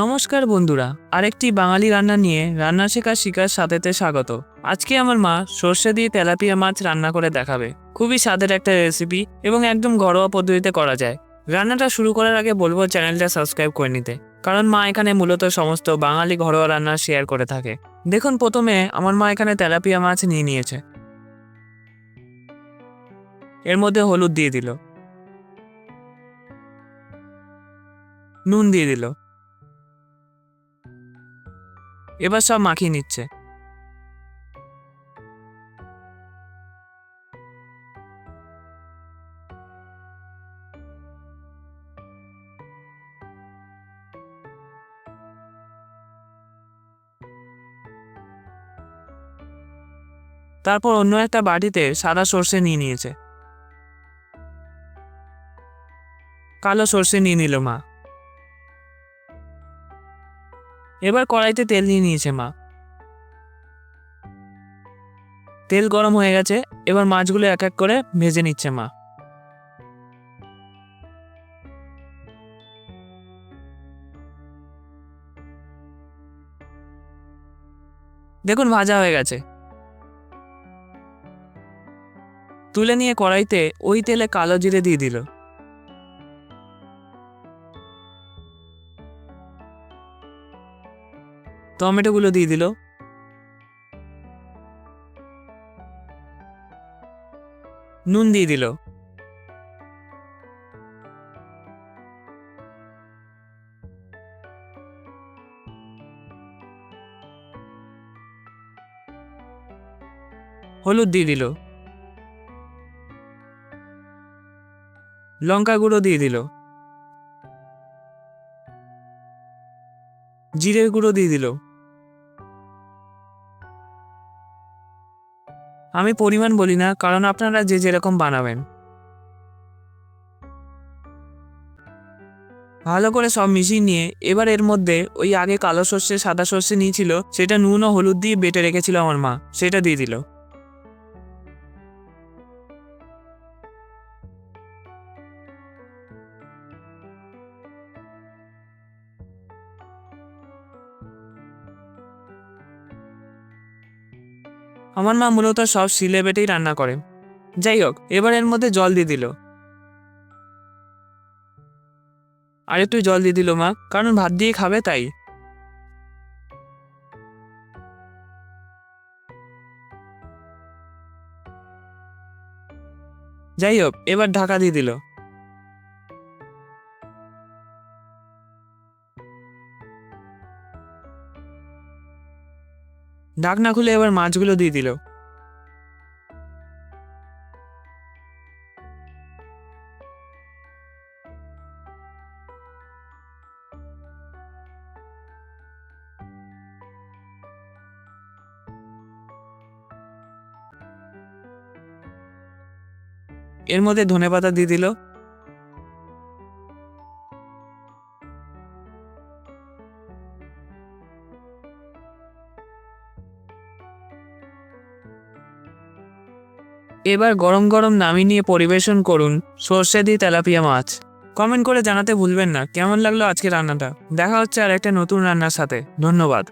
নমস্কার বন্ধুরা, আরেকটি বাঙালি রান্না নিয়ে রান্না শেখার শিকার সাথেতে স্বাগত। আজকে আমার মা সর্ষে দিয়ে তেলাপিয়া মাছ রান্না করে দেখাবে। খুবই স্বাদের একটা রেসিপি এবং একদম ঘরোয়া পদ্ধতিতে করা যায়। রান্নাটা শুরু করার আগে বলব চ্যানেলটা সাবস্ক্রাইব করে নিতে, কারণ মা এখানে মূলত সমস্ত বাঙালি ঘরোয়া রান্না শেয়ার করে থাকে। দেখুন প্রথমে আমার মা এখানে তেলাপিয়া মাছ নিয়ে নিয়েছে। এর মধ্যে হলুদ দিয়ে দিল। নুন দিয়ে দিল। এবার সব মাখিয়ে নিচ্ছে। তারপর অন্য একটা বাটিতে সাদা সর্ষে নিয়ে নিয়েছে। কালো সর্ষে নিয়ে নিল মা। এবার কড়াইতে তেল নিয়ে নিয়েছে মা। তেল গরম হয়ে গেছে, এবার মাছগুলো এক এক করে ভেজে নিচ্ছে মা। দেখুন ভাজা হয়ে গেছে। তুলে নিয়ে কড়াইতে ওই তেলে কালো জিরে দিয়ে দিল। টমেটোগুলো দিয়ে দিল। নুন দিয়ে দিল। হলুদ দিয়ে দিল। লঙ্কা গুঁড়ো দিয়ে দিল। জিরের গুঁড়ো দিয়ে দিল। আমি পরিমাণ বলি না, কারণ আপনারা যে যেরকম বানাবেন। ভালো করে সব মিশিয়ে নিয়ে এবার এর মধ্যে ওই আগে কালো সর্ষে, সাদা সর্ষে নিয়েছিল, সেটা নুন ও হলুদ দিয়ে বেটে রেখেছিল আমার মা, সেটা দিয়ে দিল। আমার মা মূলত সব শিলে বেটেই রান্না করে। যাই হোক এবার এর মধ্যে জল দিয়ে দিল। আর একটু জল দিয়ে দিল মা, কারণ ভাত দিয়ে খাবে তাই। যাই হোক এবার ঢাকা দিয়ে দিল। ঢাকনা খুলে এবার মাছগুলো দিয়ে দিল। এর মধ্যে ধনেপাতা দিয়ে দিল। এবার গরম গরম নামিয়ে নিয়ে পরিবেশন করুন সর্ষে দিয়ে তেলাপিয়া মাছ। কমেন্ট করে জানাতে ভুলবেন না। কেমন লাগল আজকে রান্নাটা? দেখা হচ্ছে আর একটা নতুন রান্নার সাথে। ধন্যবাদ।